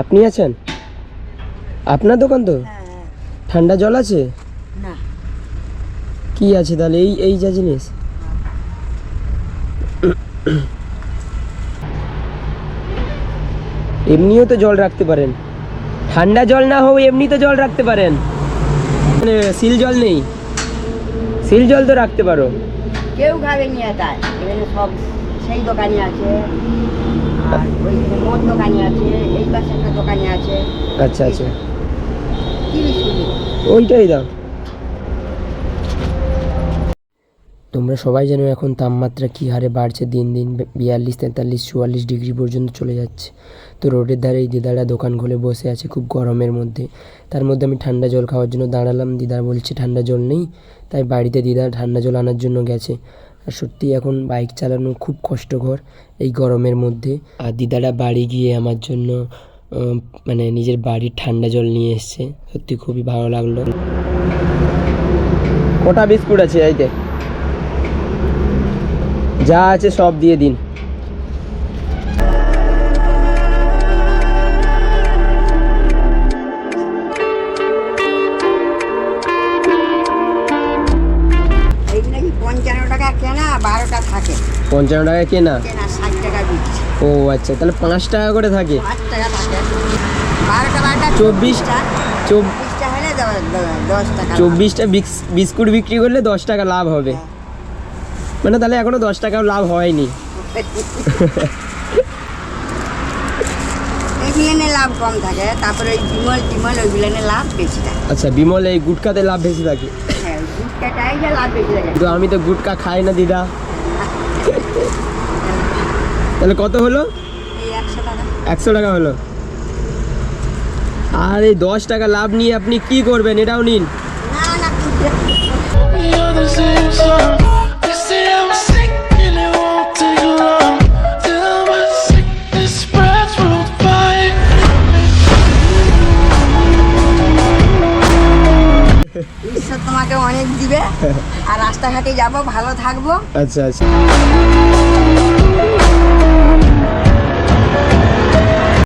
আপনি আছেন? আপনার দোকান তো? হ্যাঁ হ্যাঁ। ঠান্ডা জল আছে? না। কি আছে তাহলে? এই এই যা জিনিস। এমনিও তো জল রাখতে পারেন। ঠান্ডা জল না হোক এমনি তো জল রাখতে পারেন। মানে সিল জল নেই। সিল জল তো রাখতে পারো। কেউ খাবে নিয়ে তাই এখানে সব সেই দোকানি আছে। আর ওই মদ দোকানি আছে। পাশে একটা দোকানি আছে। আচ্ছা আচ্ছা ওইটাই দাও তোমরা সবাই জানো এখন তাপমাত্রা কী হারে বাড়ছে? দিন দিন বিয়াল্লিশ তেতাল্লিশ চুয়াল্লিশ ডিগ্রি পর্যন্ত চলে যাচ্ছে। তো রোডের ধারে এই দিদারা দোকান খুলে বসে আছে খুব গরমের মধ্যে। তার মধ্যে আমি ঠান্ডা জল খাওয়ার জন্য দাঁড়ালাম। দিদা বলছে ঠান্ডা জল নেই। তাই বাড়িতে দিদা ঠান্ডা জল আনার জন্য গেছে। আর সত্যি এখন বাইক চালানো খুব কষ্টকর এই গরমের মধ্যে। আর দিদারা বাড়ি গিয়ে আমার জন্য মানে নিজের বাড়ির ঠান্ডা জল নিয়ে এসছে। সত্যি খুবই ভালো লাগল। কটা বিস্কুট আছে এইতে যা আছে সব দিয়ে দিন। নাকি পঞ্চান্ন টাকা কেনা বারোটা থাকে। পঞ্চান্ন টাকা কেনা? কেনা ষাট টাকা বিক্রি। ও আচ্ছা তাহলে পাঁচ টাকা করে থাকে। চব্বিশটা বিস্কুট বিক্রি করলে দশ টাকা লাভ হবে। মানে তাহলে এখনও দশ টাকাও লাভ হয়নি। লাভ কম থাকে। তারপরে ওই বিমল টিমল ওইগুলো লাভ বেশি থাকে। আচ্ছা বিমল এই গুটকাতে লাভ বেশি থাকে। হ্যাঁ গুটকাটাই লাভ বেশি থাকে। কিন্তু আমি তো গুটকা খাই না দিদা। তাহলে কত হলো একশো টাকা হলো আর এই দশ টাকা লাভ নিয়ে আপনি কি করবেন এটাও নিন. ঈশ্বর তোমাকে অনেক দিবে আর রাস্তাঘাটে যাব ভালো থাকব আচ্ছা আচ্ছা